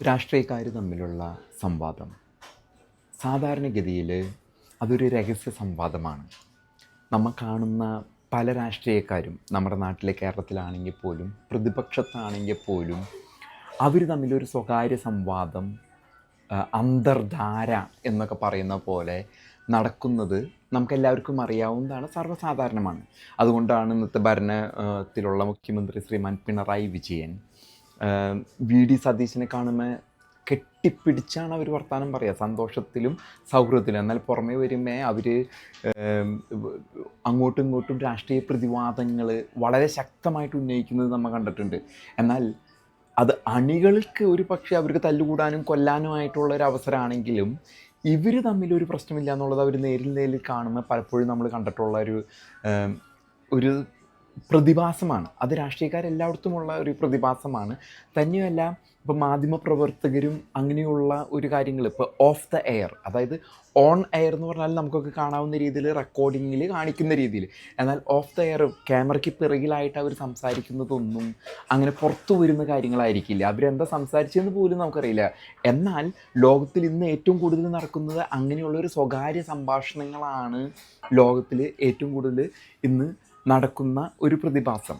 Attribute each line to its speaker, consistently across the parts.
Speaker 1: രാഷ്ട്രീയക്കാർ തമ്മിലുള്ള സംവാദം. സാധാരണഗതിയിൽ അതൊരു രഹസ്യ സംവാദമാണ്. നമ്മൾ കാണുന്ന പല രാഷ്ട്രീയക്കാരും നമ്മുടെ നാട്ടിലെ കേരളത്തിലാണെങ്കിൽ പോലും പ്രതിപക്ഷത്താണെങ്കിൽ പോലും അവർ തമ്മിലൊരു സ്വകാര്യ സംവാദം അന്തർധാര എന്നൊക്കെ പറയുന്ന പോലെ നടക്കുന്നത് നമുക്കെല്ലാവർക്കും അറിയാവുന്നതാണ് സർവസാധാരണമാണ്. അതുകൊണ്ടാണ് ഇന്നത്തെ ഭരണത്തിലുള്ള മുഖ്യമന്ത്രി ശ്രീമാൻ പിണറായി വിജയൻ വി ഡി സതീശനെ കാണുമ്പോൾ കെട്ടിപ്പിടിച്ചാണ് അവർ വർത്തമാനം പറയുക സന്തോഷത്തിലും സൗഹൃദത്തിലും. എന്നാൽ പുറമേ വരുമ്പോൾ അവർ അങ്ങോട്ടും ഇങ്ങോട്ടും രാഷ്ട്രീയ പ്രതിവാദങ്ങൾ വളരെ ശക്തമായിട്ട് ഉന്നയിക്കുന്നത് നമ്മൾ കണ്ടിട്ടുണ്ട്. എന്നാൽ അത് അണികൾക്ക് ഒരു പക്ഷേ അവർക്ക് തല്ലുകൂടാനും കൊല്ലാനുമായിട്ടുള്ള ഒരു അവസരമാണെങ്കിലും ഇവർ തമ്മിൽ ഒരു പ്രശ്നമില്ല എന്നുള്ളത് അവർ നേരിൽ നേരിൽ കാണുമ്പോൾ പലപ്പോഴും നമ്മൾ കണ്ടിട്ടുള്ള ഒരു ഒരു പ്രതിഭാസമാണ്. അത് രാഷ്ട്രീയക്കാരെല്ലായിടത്തുമുള്ള ഒരു പ്രതിഭാസമാണ്. തന്നെയല്ല ഇപ്പോൾ മാധ്യമപ്രവർത്തകരും അങ്ങനെയുള്ള ഒരു കാര്യങ്ങൾ ഇപ്പോൾ ഓഫ് ദ എയർ അതായത് ഓൺ എയർ എന്ന് പറഞ്ഞാൽ നമുക്കൊക്കെ കാണാവുന്ന രീതിയിൽ റെക്കോർഡിങ്ങിൽ കാണിക്കുന്ന രീതിയിൽ. എന്നാൽ ഓഫ് ദ എയർ ക്യാമറയ്ക്ക് പിറകിലായിട്ട് അവർ സംസാരിക്കുന്നതൊന്നും അങ്ങനെ പുറത്തു വരുന്ന കാര്യങ്ങളായിരിക്കില്ല. അവരെന്താ സംസാരിച്ചതെന്ന് പോലും നമുക്കറിയില്ല. എന്നാൽ ലോകത്തിൽ ഇന്ന് ഏറ്റവും കൂടുതൽ നടക്കുന്നത് അങ്ങനെയുള്ള ഒരു സ്വകാര്യ സംഭാഷണങ്ങളാണ് ലോകത്തിൽ ഏറ്റവും കൂടുതൽ ഇന്ന് നടക്കുന്ന ഒരു പ്രതിഭാസം.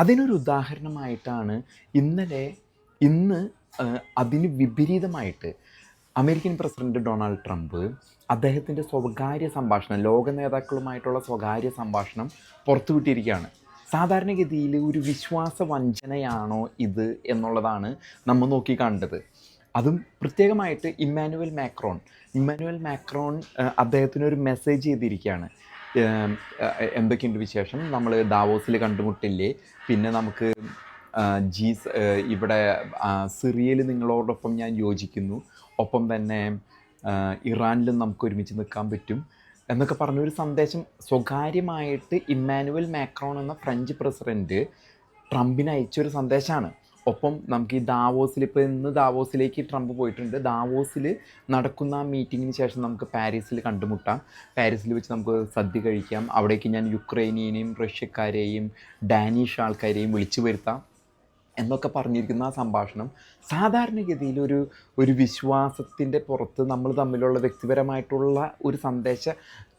Speaker 1: അതിനൊരു ഉദാഹരണമായിട്ടാണ് ഇന്നലെ ഇന്ന് അതിന് വിപരീതമായിട്ട് അമേരിക്കൻ പ്രസിഡന്റ് ഡൊണാൾഡ് ട്രംപ് അദ്ദേഹത്തിന്റെ സ്വകാര്യ സംഭാഷണം ലോക നേതാക്കളുമായിട്ടുള്ള സ്വകാര്യ സംഭാഷണം പുറത്തുവിട്ടിരിക്കുകയാണ്. സാധാരണഗതിയിൽ ഒരു വിശ്വാസ വഞ്ചനയാണോ ഇത് എന്നുള്ളതാണ് നമ്മൾ നോക്കി കണ്ടത് അതും പ്രത്യേകമായിട്ട് ഇമ്മാനുവൽ മാക്രോൺ. ഇമ്മാനുവൽ മാക്രോൺ അദ്ദേഹത്തിന് ഒരു മെസ്സേജ് ചെയ്തിരിക്കുകയാണ്. എന്തൊക്കെയുണ്ട് വിശേഷം? നമ്മൾ ദാവോസിൽ കണ്ടുമുട്ടില്ലേ? പിന്നെ നമുക്ക് ജീസ് ഇവിടെ സിറിയയിൽ നിങ്ങളോടൊപ്പം ഞാൻ യോജിക്കുന്നു. ഒപ്പം തന്നെ ഇറാനിലും നമുക്ക് ഒരുമിച്ച് നിൽക്കാൻ പറ്റും. എന്നൊക്കെ പറഞ്ഞൊരു സന്ദേശം സ്വകാര്യമായിട്ട് ഇമ്മാനുവൽ മാക്രോൺ എന്ന ഫ്രഞ്ച് പ്രസിഡന്റ് ട്രംപിന് അയച്ചൊരു സന്ദേശമാണ്. ഒപ്പം നമുക്ക് ഈ ദാവോസിൽ ഇപ്പോൾ ഇന്ന് ദാവോസിലേക്ക് ട്രംപ് പോയിട്ടുണ്ട്. ദാവോസിൽ നടക്കുന്ന ആ മീറ്റിങ്ങിന് ശേഷം നമുക്ക് പാരീസിൽ കണ്ടുമുട്ടാം. പാരീസിൽ വെച്ച് നമുക്ക് സദ്യ കഴിക്കാം. അവിടേക്ക് ഞാൻ യുക്രൈനിയനെയും റഷ്യക്കാരെയും ഡാനിഷ് ആൾക്കാരെയും വിളിച്ചു വരുത്താം എന്നൊക്കെ പറഞ്ഞിരിക്കുന്ന ആ സംഭാഷണം സാധാരണഗതിയിൽ ഒരു ഒരു വിശ്വാസത്തിന്റെ പുറത്ത് നമ്മൾ തമ്മിലുള്ള വ്യക്തിപരമായിട്ടുള്ള ഒരു സന്ദേശ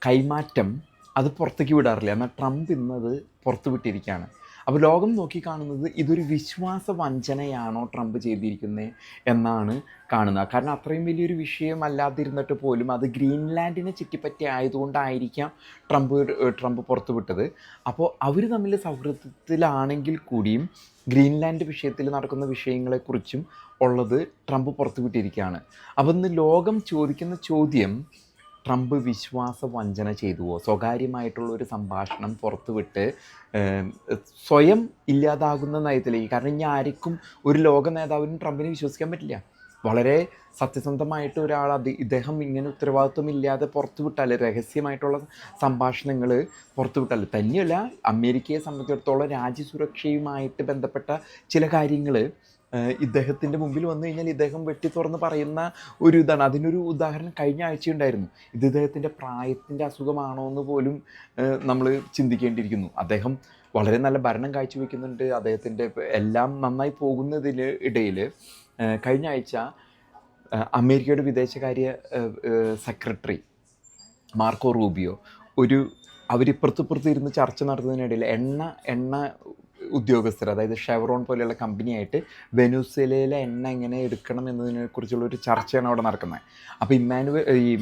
Speaker 1: കൈമാറ്റം അത് പുറത്തേക്ക് വിടാറില്ല. എന്നാൽ ട്രംപ് ഇന്നത് പുറത്തു വിട്ടിരിക്കുകയാണ്. അപ്പോൾ ലോകം നോക്കിക്കാണുന്നത് ഇതൊരു വിശ്വാസ വഞ്ചനയാണോ ട്രംപ് ചെയ്തിരിക്കുന്നത് എന്നാണ് കാണുന്നത്. കാരണം അത്രയും വലിയൊരു വിഷയം അല്ലാതിരുന്നിട്ട് പോലും അത് ഗ്രീൻലാൻഡിനെ ചുറ്റിപ്പറ്റി ആയതുകൊണ്ടായിരിക്കാം ട്രംപ് ട്രംപ് പുറത്തുവിട്ടത്. അപ്പോൾ അവർ തമ്മിൽ സൗഹൃദത്തിലാണെങ്കിൽ കൂടിയും ഗ്രീൻലാൻഡ് വിഷയത്തിൽ നടക്കുന്ന വിഷയങ്ങളെക്കുറിച്ചും ഉള്ളത് ട്രംപ് പുറത്തുവിട്ടിരിക്കുകയാണ്. അപ്പോൾ ഇന്ന് ലോകം ചോദിക്കുന്ന ചോദ്യം ട്രംപ് വിശ്വാസ വഞ്ചന ചെയ്തുവോ? സ്വകാര്യമായിട്ടുള്ള ഒരു സംഭാഷണം പുറത്തുവിട്ട് സ്വയം ഇല്ലാതാകുന്ന നയത്തിലേക്ക്. കാരണം ഇനി ആർക്കും ഒരു ലോക നേതാവിനും ട്രംപിനെ വിശ്വസിക്കാൻ പറ്റില്ല. വളരെ സത്യസന്ധമായിട്ട് ഒരാൾ അത് ഇദ്ദേഹം ഇങ്ങനെ ഉത്തരവാദിത്വമില്ലാതെ പുറത്തുവിട്ടാൽ രഹസ്യമായിട്ടുള്ള സംഭാഷണങ്ങൾ പുറത്തുവിട്ടാൽ തന്നെയല്ല അമേരിക്കയെ സംബന്ധിച്ചിടത്തോളം രാജ്യസുരക്ഷയുമായിട്ട് ബന്ധപ്പെട്ട ചില കാര്യങ്ങൾ ഇദ്ദേഹത്തിന്റെ മുമ്പിൽ വന്നു കഴിഞ്ഞാൽ ഇദ്ദേഹം വെട്ടി തുറന്ന് പറയുന്ന ഒരു ഇതാണ്. അതിനൊരു ഉദാഹരണം കഴിഞ്ഞ ആഴ്ച ഉണ്ടായിരുന്നു ഇത് ഇദ്ദേഹത്തിന്റെ പ്രായത്തിന്റെ അസുഖമാണോ എന്ന് പോലും നമ്മൾ ചിന്തിക്കേണ്ടിയിരിക്കുന്നു. അദ്ദേഹം വളരെ നല്ല ഭരണം കാഴ്ചവെക്കുന്നുണ്ട്. അദ്ദേഹത്തിന്റെ എല്ലാം നന്നായി പോകുന്നതിന് ഇടയിൽ കഴിഞ്ഞ ആഴ്ച അമേരിക്കയുടെ വിദേശകാര്യ സെക്രട്ടറി മാർക്കോ റൂബിയോ ഒരു അവരിപ്പുറത്തിപ്പുറത്ത് ഇരുന്ന് ചർച്ച നടത്തുന്നതിനിടയിൽ എണ്ണ എണ്ണ ഉദ്യോഗസ്ഥർ അതായത് ഷെവറോൺ പോലെയുള്ള കമ്പനിയായിട്ട് വെനുസലയിലെ എണ്ണ എങ്ങനെ എടുക്കണം എന്നതിനെക്കുറിച്ചുള്ള ഒരു ചർച്ചയാണ് അവിടെ നടക്കുന്നത്. അപ്പോൾ ഇമ്മാനുവൽ ഈ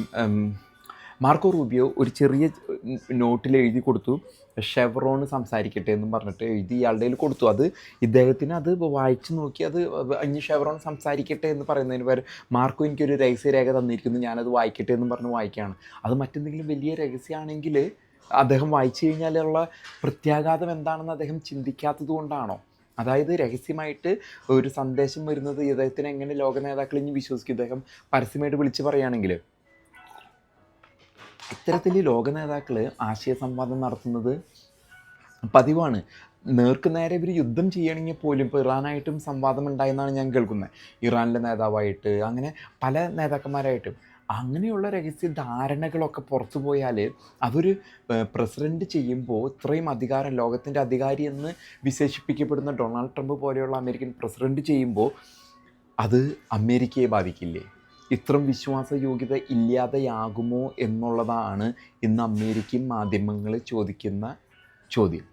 Speaker 1: മാർക്കോ റൂബിയോ ഒരു ചെറിയ നോട്ടിൽ എഴുതി കൊടുത്തു. ഷെവറോൺ സംസാരിക്കട്ടെ എന്നും പറഞ്ഞിട്ട് എഴുതി ഇയാളുടെ കയ്യിൽ കൊടുത്തു. അത് ഇദ്ദേഹത്തിന് അത് വായിച്ചു നോക്കി അത് ഇനി ഷെവറോൺ സംസാരിക്കട്ടെ എന്ന് പറയുന്നതിന് പകരം മാർക്കോ എനിക്കൊരു രഹസ്യരേഖ തന്നിരിക്കുന്നു ഞാനത് വായിക്കട്ടെ എന്നും പറഞ്ഞ് വായിക്കുകയാണ്. അത് മറ്റെന്തെങ്കിലും വലിയ രഹസ്യമാണെങ്കിൽ അദ്ദേഹം വായിച്ചു കഴിഞ്ഞാലുള്ള പ്രത്യാഘാതം എന്താണെന്ന് അദ്ദേഹം ചിന്തിക്കാത്തത് കൊണ്ടാണോ? അതായത് രഹസ്യമായിട്ട് ഒരു സന്ദേശം വരുന്നത് ഇദ്ദേഹത്തിന് എങ്ങനെ ലോക നേതാക്കൾ ഇനി വിശ്വസിക്കും? ഇദ്ദേഹം പരസ്യമായിട്ട് വിളിച്ച് പറയുകയാണെങ്കിൽ ഇത്തരത്തിൽ ലോക നേതാക്കൾ ആശയ സംവാദം നടത്തുന്നത് പതിവാണ്. നേർക്ക് നേരെ ഇവർ യുദ്ധം ചെയ്യണമെങ്കിൽ പോലും ഇപ്പോൾ ഇറാനായിട്ടും സംവാദം ഉണ്ടായെന്നാണ് ഞാൻ കേൾക്കുന്നത്. ഇറാനിലെ നേതാവായിട്ട് അങ്ങനെ പല നേതാക്കന്മാരായിട്ടും. അങ്ങനെയുള്ള രഹസ്യ ധാരണകളൊക്കെ പുറത്തു പോയാൽ അതൊരു പ്രസിഡന്റ് ചെയ്യുമ്പോൾ ഇത്രയും അധികാരം ലോകത്തിന്റെ അധികാരി എന്ന് വിശേഷിപ്പിക്കപ്പെടുന്ന ഡൊണാൾഡ് ട്രംപ് പോലെയുള്ള അമേരിക്കൻ പ്രസിഡന്റ് ചെയ്യുമ്പോൾ അത് അമേരിക്കയെ ബാധിക്കില്ലേ? ഇത്രയും വിശ്വാസയോഗ്യത ഇല്ലാതെയാകുമോ എന്നുള്ളതാണ് ഇന്ന് അമേരിക്കൻ മാധ്യമങ്ങൾ ചോദിക്കുന്ന ചോദ്യം.